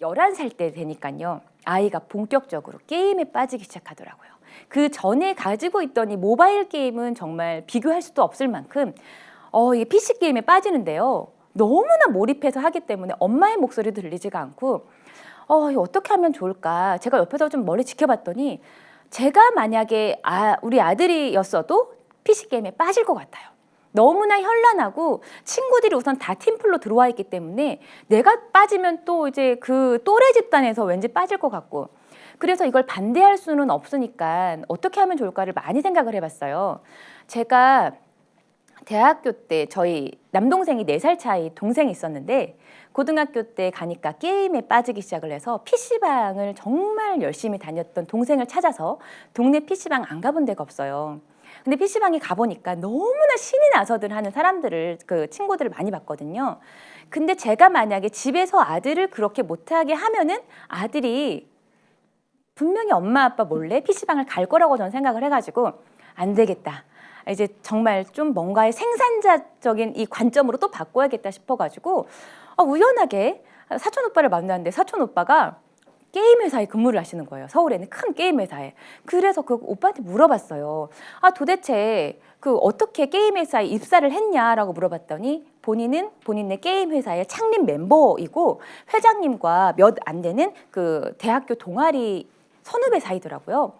11살 때 되니까요. 아이가 본격적으로 게임에 빠지기 시작하더라고요. 그 전에 가지고 있던 이 모바일 게임은 정말 비교할 수도 없을 만큼 어, 이게 PC 게임에 빠지는데요. 너무나 몰입해서 하기 때문에 엄마의 목소리도 들리지가 않고 어, 이거 어떻게 하면 좋을까? 제가 옆에서 좀 머리 지켜봤더니 제가 만약에 아, 우리 아들이었어도 PC 게임에 빠질 것 같아요. 너무나 현란하고 친구들이 우선 다 팀플로 들어와 있기 때문에 내가 빠지면 또 이제 그 또래 집단에서 왠지 빠질 것 같고 그래서 이걸 반대할 수는 없으니까 어떻게 하면 좋을까를 많이 생각을 해봤어요. 제가 대학교 때 저희 남동생이 네 살 차이 동생이 있었는데 고등학교 때 가니까 게임에 빠지기 시작을 해서 PC방을 정말 열심히 다녔던 동생을 찾아서 동네 PC방 안 가본 데가 없어요. 근데 PC방에 가보니까 너무나 신이 나서들 하는 사람들을 그 친구들을 많이 봤거든요. 근데 제가 만약에 집에서 아들을 그렇게 못하게 하면은 아들이 분명히 엄마 아빠 몰래 PC방을 갈 거라고 저는 생각을 해가지고 안 되겠다. 이제 정말 좀 뭔가의 생산자적인 이 관점으로 또 바꿔야겠다 싶어가지고 아, 우연하게 사촌 오빠를 만났는데 사촌 오빠가 게임 회사에 근무를 하시는 거예요. 서울에 있는 큰 게임 회사에. 그래서 그 오빠한테 물어봤어요. 아 도대체 그 어떻게 게임 회사에 입사를 했냐라고 물어봤더니 본인은 본인의 게임 회사의 창립 멤버이고 회장님과 몇 안 되는 그 대학교 동아리 선후배 사이더라고요.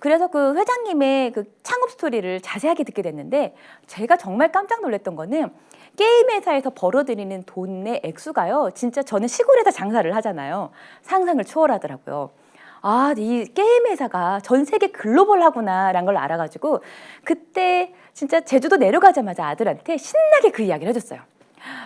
그래서 그 회장님의 그 창업 스토리를 자세하게 듣게 됐는데 제가 정말 깜짝 놀랐던 거는 게임 회사에서 벌어들이는 돈의 액수가요. 진짜 저는 시골에서 장사를 하잖아요. 상상을 초월하더라고요. 아, 이 게임 회사가 전 세계 글로벌하구나라는 걸 알아가지고 그때 진짜 제주도 내려가자마자 아들한테 신나게 그 이야기를 해줬어요.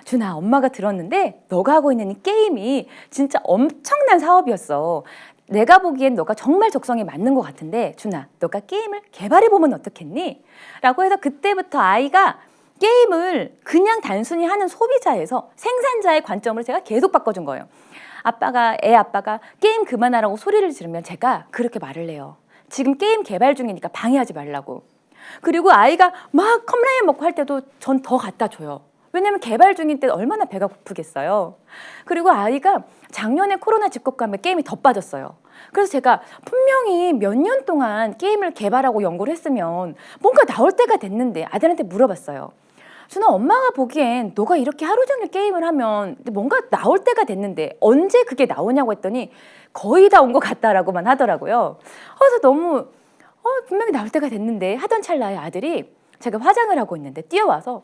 준아, 엄마가 들었는데 너가 하고 있는 이 게임이 진짜 엄청난 사업이었어. 내가 보기엔 너가 정말 적성에 맞는 것 같은데 준아, 너가 게임을 개발해 보면 어떻겠니? 라고 해서 그때부터 아이가 게임을 그냥 단순히 하는 소비자에서 생산자의 관점으로 제가 계속 바꿔준 거예요. 아빠가 애 아빠가 게임 그만하라고 소리를 지르면 제가 그렇게 말을 해요. 지금 게임 개발 중이니까 방해하지 말라고. 그리고 아이가 막 컵라면 먹고 할 때도 전 더 갖다 줘요. 왜냐면 개발 중인 때 얼마나 배가 고프겠어요. 그리고 아이가 작년에 코로나 집콕감에 게임이 더 빠졌어요. 그래서 제가 분명히 몇 년 동안 게임을 개발하고 연구를 했으면 뭔가 나올 때가 됐는데 아들한테 물어봤어요. 준아 엄마가 보기엔 너가 이렇게 하루 종일 게임을 하면 뭔가 나올 때가 됐는데 언제 그게 나오냐고 했더니 거의 다 온 것 같다라고만 하더라고요. 그래서 너무 어, 분명히 나올 때가 됐는데 하던 찰나에 아들이 제가 화장을 하고 있는데 뛰어와서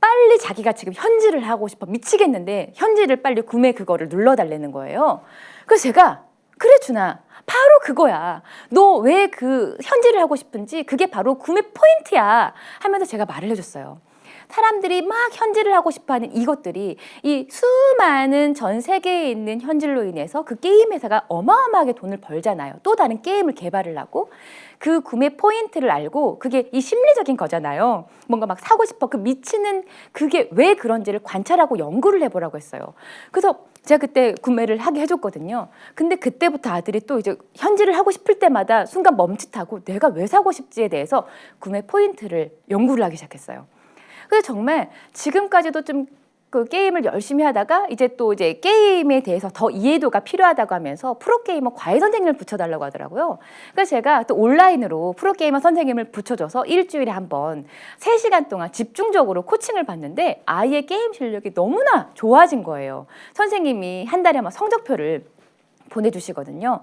빨리 자기가 지금 현질을 하고 싶어 미치겠는데 현질을 빨리 구매 그거를 눌러달라는 거예요. 그래서 제가 그래 준아 바로 그거야. 너 왜 그 현질을 하고 싶은지 그게 바로 구매 포인트야 하면서 제가 말을 해줬어요. 사람들이 막 현질을 하고 싶어하는 이것들이 이 수많은 전 세계에 있는 현질로 인해서 그 게임 회사가 어마어마하게 돈을 벌잖아요. 또 다른 게임을 개발을 하고 그 구매 포인트를 알고 그게 이 심리적인 거잖아요. 뭔가 막 사고 싶어 그 미치는 그게 왜 그런지를 관찰하고 연구를 해보라고 했어요. 그래서 제가 그때 구매를 하게 해줬거든요. 근데 그때부터 아들이 또 이제 현질을 하고 싶을 때마다 순간 멈칫하고 내가 왜 사고 싶지에 대해서 구매 포인트를 연구를 하기 시작했어요. 그래서 정말 지금까지도 좀그 게임을 열심히 하다가 이제 또 이제 게임에 대해서 더 이해도가 필요하다고 하면서 프로게이머 과외 선생님을 붙여달라고 하더라고요. 그래서 제가 또 온라인으로 프로게이머 선생님을 붙여줘서 일주일에 한 번 세시간 동안 집중적으로 코칭을 받는데 아이의 게임 실력이 너무나 좋아진 거예요. 선생님이 한 달에 아마 성적표를 보내주시거든요.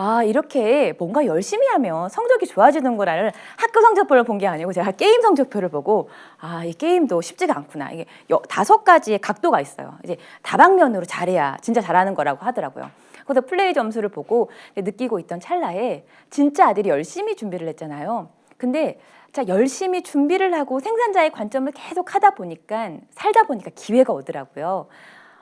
아, 이렇게 뭔가 열심히 하면 성적이 좋아지는 거라를 학교 성적표를 본 게 아니고 제가 게임 성적표를 보고 아, 이 게임도 쉽지가 않구나. 이게 여- 다섯 가지의 각도가 있어요. 이제 다방면으로 잘해야 진짜 잘하는 거라고 하더라고요. 그래서 플레이 점수를 보고 느끼고 있던 찰나에 진짜 아들이 열심히 준비를 했잖아요. 근데 자 열심히 준비를 하고 생산자의 관점을 계속 하다 보니까 살다 보니까 기회가 오더라고요.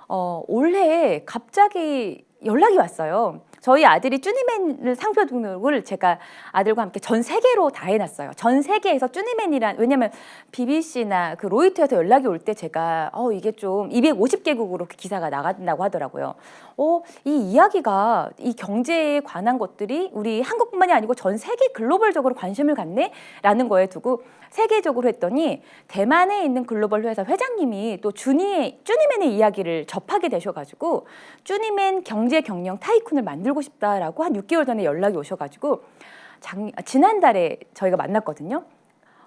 어, 올해 갑자기 연락이 왔어요. 저희 아들이 쭈니맨을 상표 등록을 제가 아들과 함께 전 세계로 다 해놨어요. 전 세계에서 쭈니맨이란 왜냐면 BBC나 그 로이터에서 연락이 올 때 제가 어 이게 좀 250개국으로 그 기사가 나간다고 하더라고요. 어 이 이야기가 이 경제에 관한 것들이 우리 한국뿐만이 아니고 전 세계 글로벌적으로 관심을 갖네라는 거에 두고 세계적으로 했더니 대만에 있는 글로벌 회사 회장님이 또 주니의 쭈니맨의 이야기를 접하게 되셔가지고 쭈니맨 경제 경영 타이쿤을 만들고 싶다라고 한 6개월 전에 연락이 오셔가지고 작, 지난달에 저희가 만났거든요.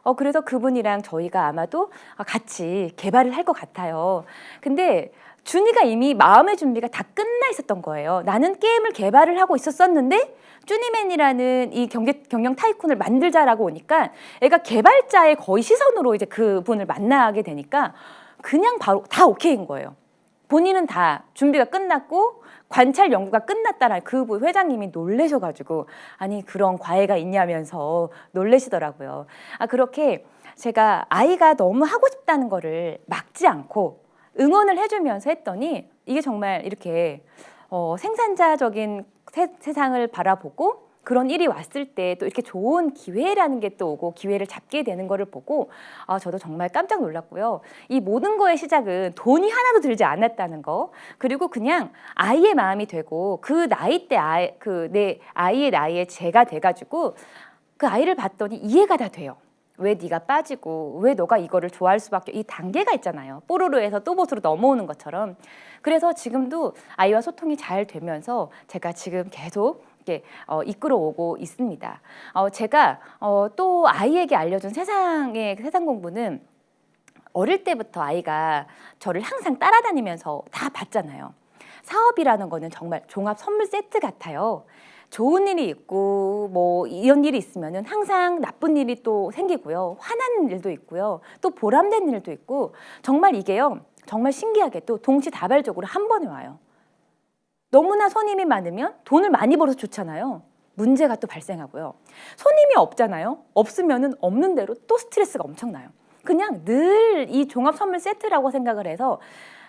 어 그래서 그분이랑 저희가 아마도 같이 개발을 할 것 같아요. 근데 준이가 이미 마음의 준비가 다 끝나 있었던 거예요. 나는 게임을 개발을 하고 있었었는데 쭈니맨이라는 이 경제 경영 타이쿤을 만들자라고 오니까 애가 개발자의 거의 시선으로 이제 그분을 만나게 되니까 그냥 바로 다 오케이인 거예요. 본인은 다 준비가 끝났고 관찰 연구가 끝났다는 그 회장님이 놀래셔가지고 아니 그런 과외가 있냐면서 놀래시더라고요. 아 그렇게 제가 아이가 너무 하고 싶다는 거를 막지 않고 응원을 해주면서 했더니 이게 정말 이렇게 어, 생산자적인 세, 세상을 바라보고 그런 일이 왔을 때 또 이렇게 좋은 기회라는 게 또 오고 기회를 잡게 되는 거를 보고 아 저도 정말 깜짝 놀랐고요. 이 모든 거의 시작은 돈이 하나도 들지 않았다는 거 그리고 그냥 아이의 마음이 되고 그 나이 때 아이 그 내 아이의 나이에 제가 돼가지고 그 아이를 봤더니 이해가 다 돼요. 왜 네가 빠지고 왜 너가 이거를 좋아할 수밖에 이 단계가 있잖아요. 뽀로로에서 또봇으로 넘어오는 것처럼. 그래서 지금도 아이와 소통이 잘 되면서 제가 지금 계속 이렇게 어, 이끌어오고 있습니다. 어, 제가 어, 또 아이에게 알려준 세상의 세상 공부는 어릴 때부터 아이가 저를 항상 따라다니면서 다 봤잖아요. 사업이라는 거는 정말 종합 선물 세트 같아요. 좋은 일이 있고 뭐 이런 일이 있으면은 항상 나쁜 일이 또 생기고요. 화나는 일도 있고요. 또 보람된 일도 있고 정말 이게요. 정말 신기하게 또 동시다발적으로 한 번에 와요. 너무나 손님이 많으면 돈을 많이 벌어서 좋잖아요. 문제가 또 발생하고요. 손님이 없잖아요. 없으면은 없는 대로 또 스트레스가 엄청나요. 그냥 늘 이 종합 선물 세트라고 생각을 해서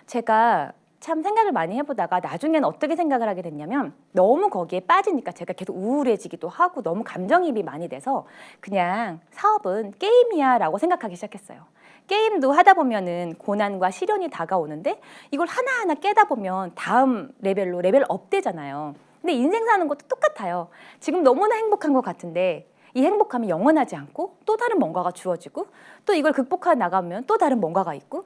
제가 참 생각을 많이 해보다가 나중에는 어떻게 생각을 하게 됐냐면 너무 거기에 빠지니까 제가 계속 우울해지기도 하고 너무 감정이입이 많이 돼서 그냥 사업은 게임이야 라고 생각하기 시작했어요. 게임도 하다 보면은 고난과 시련이 다가오는데 이걸 하나하나 깨다 보면 다음 레벨로 레벨 업 되잖아요. 근데 인생 사는 것도 똑같아요. 지금 너무나 행복한 것 같은데 이 행복함이 영원하지 않고 또 다른 뭔가가 주어지고 또 이걸 극복해 나가면 또 다른 뭔가가 있고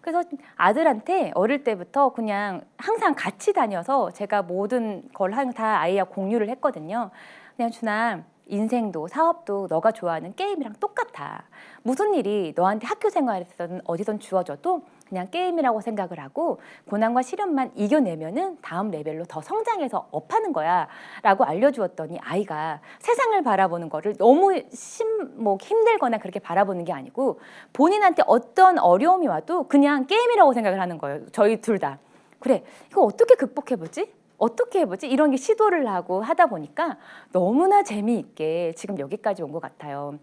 그래서 아들한테 어릴 때부터 그냥 항상 같이 다녀서 제가 모든 걸 다 아이와 공유를 했거든요. 그냥 준아 인생도 사업도 너가 좋아하는 게임이랑 똑같아. 무슨 일이 너한테 학교 생활에서든 어디선 주어져도 그냥 게임이라고 생각을 하고 고난과 시련만 이겨내면은 다음 레벨로 더 성장해서 업하는 거야라고 알려주었더니 아이가 세상을 바라보는 거를 너무 심뭐 힘들거나 그렇게 바라보는 게 아니고 본인한테 어떤 어려움이 와도 그냥 게임이라고 생각을 하는 거예요. 저희 둘 다. 그래 이거 어떻게 극복해보지? 어떻게 해보지? 이런 게 시도를 하고 하다 보니까 너무나 재미있게 지금 여기까지 온 것 같아요.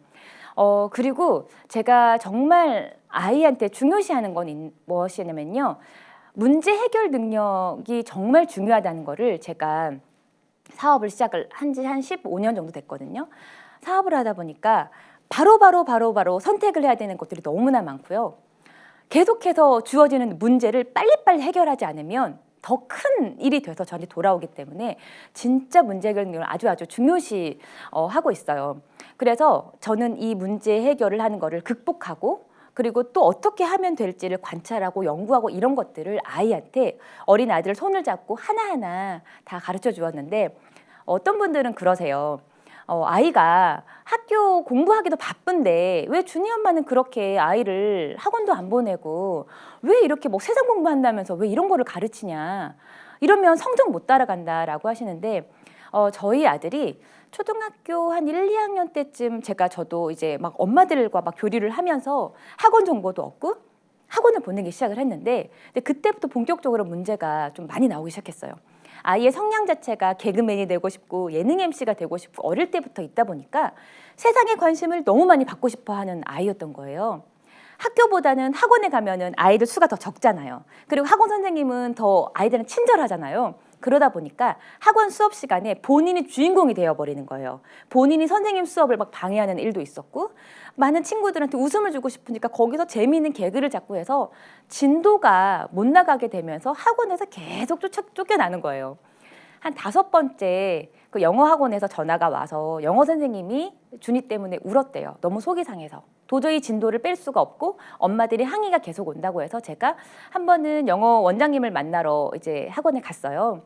어, 그리고 제가 정말 아이한테 중요시하는 건 무엇이냐면요. 문제 해결 능력이 정말 중요하다는 거를 제가 사업을 시작을 한 지 한 15년 정도 됐거든요. 사업을 하다 보니까 바로바로 바로바로 바로 바로 선택을 해야 되는 것들이 너무나 많고요. 계속해서 주어지는 문제를 빨리빨리 해결하지 않으면 더 큰 일이 돼서 저한테 돌아오기 때문에 진짜 문제 해결 능력을 아주 아주 중요시 어, 하고 있어요. 그래서 저는 이 문제 해결을 하는 거를 극복하고 그리고 또 어떻게 하면 될지를 관찰하고 연구하고 이런 것들을 아이한테 어린 아이들 손을 잡고 하나하나 다 가르쳐 주었는데 어떤 분들은 그러세요. 어, 아이가 학교 공부하기도 바쁜데 왜 준이 엄마는 그렇게 아이를 학원도 안 보내고 왜 이렇게 뭐 세상 공부한다면서 왜 이런 거를 가르치냐 이러면 성적 못 따라간다라고 하시는데 어, 저희 아들이 초등학교 한 1, 2학년 때쯤 제가 저도 이제 막 엄마들과 막 교류를 하면서 학원 정보도 얻고 학원을 보내기 시작을 했는데 근데 그때부터 본격적으로 문제가 좀 많이 나오기 시작했어요. 아이의 성향 자체가 개그맨이 되고 싶고 예능 MC가 되고 싶고 어릴 때부터 있다 보니까 세상에 관심을 너무 많이 받고 싶어 하는 아이였던 거예요. 학교보다는 학원에 가면은 아이들 수가 더 적잖아요. 그리고 학원 선생님은 더 아이들은 친절하잖아요. 그러다 보니까 학원 수업 시간에 본인이 주인공이 되어버리는 거예요. 본인이 선생님 수업을 막 방해하는 일도 있었고 많은 친구들한테 웃음을 주고 싶으니까 거기서 재미있는 개그를 잡고 해서 진도가 못 나가게 되면서 학원에서 계속 쫓아, 쫓겨나는 거예요. 한 다섯 번째 그 영어 학원에서 전화가 와서 영어 선생님이 준이 때문에 울었대요. 너무 속이 상해서. 도저히 진도를 뺄 수가 없고 엄마들이 항의가 계속 온다고 해서 제가 한 번은 영어 원장님을 만나러 이제 학원에 갔어요.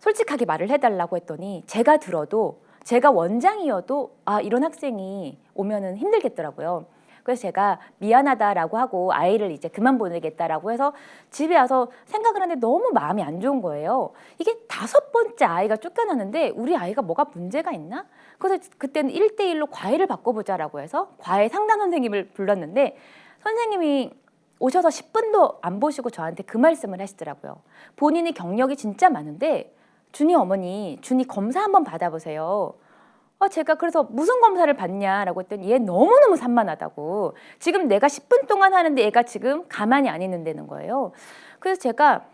솔직하게 말을 해달라고 했더니 제가 들어도 제가 원장이어도 아 이런 학생이 오면은 힘들겠더라고요. 그래서 제가 미안하다라고 하고 아이를 이제 그만 보내겠다라고 해서 집에 와서 생각을 하는데 너무 마음이 안 좋은 거예요. 이게 다섯 번째 아이가 쫓겨나는데 우리 아이가 뭐가 문제가 있나? 그래서 그때는 일대일로 과외를 바꿔보자라고 해서 과외 상담 선생님을 불렀는데 선생님이 오셔서 10분도 안 보시고 저한테 그 말씀을 하시더라고요. 본인이 경력이 진짜 많은데 준이 어머니, 준이 검사 한번 받아보세요. 어, 제가 그래서 무슨 검사를 받냐라고 했더니 얘 너무너무 산만하다고. 지금 내가 10분 동안 하는데 얘가 지금 가만히 안 있는다는 거예요. 그래서 제가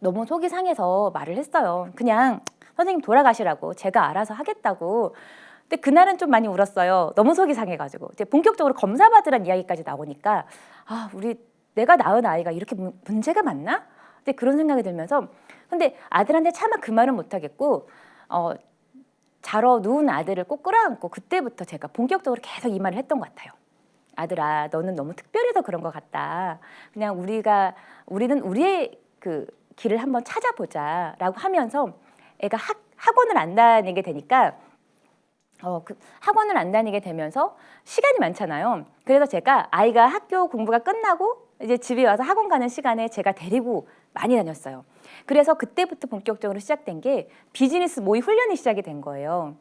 너무 속이 상해서 말을 했어요. 그냥 선생님 돌아가시라고 제가 알아서 하겠다고. 근데 그날은 좀 많이 울었어요. 너무 속이 상해가지고 이제 본격적으로 검사 받으란 이야기까지 나오니까 아 우리 내가 낳은 아이가 이렇게 문- 문제가 많나? 근데 그런 생각이 들면서 근데 아들한테 차마 그 말은 못하겠고 어 자러 누운 아들을 꼭 끌어안고 그때부터 제가 본격적으로 계속 이 말을 했던 것 같아요. 아들아, 너는 너무 특별해서 그런 것 같다. 그냥 우리가 우리는 우리의 그 길을 한번 찾아보자라고 하면서 애가 학, 학원을 안 다니게 되니까 어, 그 학원을 안 다니게 되면서 시간이 많잖아요. 그래서 제가 아이가 학교 공부가 끝나고 이제 집에 와서 학원 가는 시간에 제가 데리고 많이 다녔어요. 그래서 그때부터 본격적으로 시작된 게 비즈니스 모의 훈련이 시작이 된 거예요.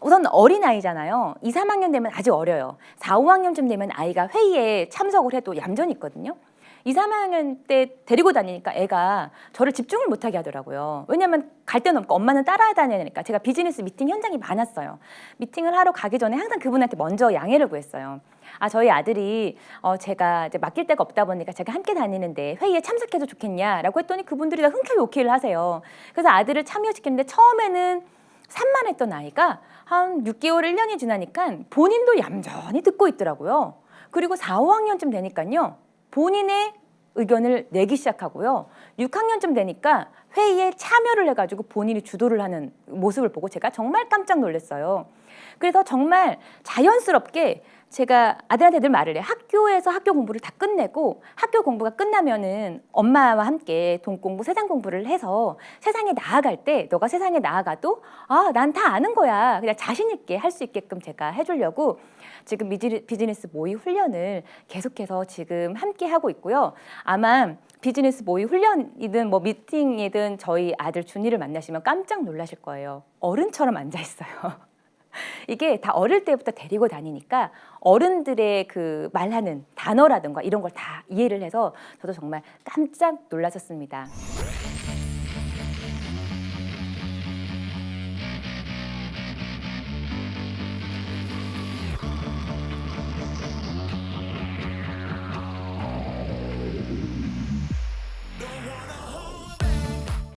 우선 어린 아이잖아요. 2, 3학년 되면 아직 어려요. 4, 5학년쯤 되면 아이가 회의에 참석을 해도 얌전히 있거든요. 2, 3학년 때 데리고 다니니까 애가 저를 집중을 못하게 하더라고요. 왜냐하면 갈 데는 없고 엄마는 따라야 다니니까 제가 비즈니스 미팅 현장이 많았어요. 미팅을 하러 가기 전에 항상 그분한테 먼저 양해를 구했어요. 아 저희 아들이 어 제가 이제 맡길 데가 없다 보니까 제가 함께 다니는데 회의에 참석해도 좋겠냐라고 했더니 그분들이 다 흔쾌히 오케이를 하세요. 그래서 아들을 참여시키는데 처음에는 산만했던 아이가 한 6개월, 1년이 지나니까 본인도 얌전히 듣고 있더라고요. 그리고 4, 5학년쯤 되니까요. 본인의 의견을 내기 시작하고요. 6학년쯤 되니까 회의에 참여를 해가지고 본인이 주도를 하는 모습을 보고 제가 정말 깜짝 놀랐어요. 그래서 정말 자연스럽게 제가 아들한테 늘 말을 해요. 학교에서 학교 공부를 다 끝내고 학교 공부가 끝나면은 엄마와 함께 돈 공부, 세상 공부를 해서 세상에 나아갈 때 너가 세상에 나아가도 아, 난 다 아는 거야. 그냥 자신 있게 할 수 있게끔 제가 해주려고 지금 비즈니스 모의 훈련을 계속해서 지금 함께 하고 있고요. 아마 비즈니스 모의 훈련이든 뭐 미팅이든 저희 아들 준이를 만나시면 깜짝 놀라실 거예요. 어른처럼 앉아 있어요. 이게 다 어릴 때부터 데리고 다니니까 어른들의 그 말하는 단어라든가 이런 걸 다 이해를 해서 저도 정말 깜짝 놀랐었습니다.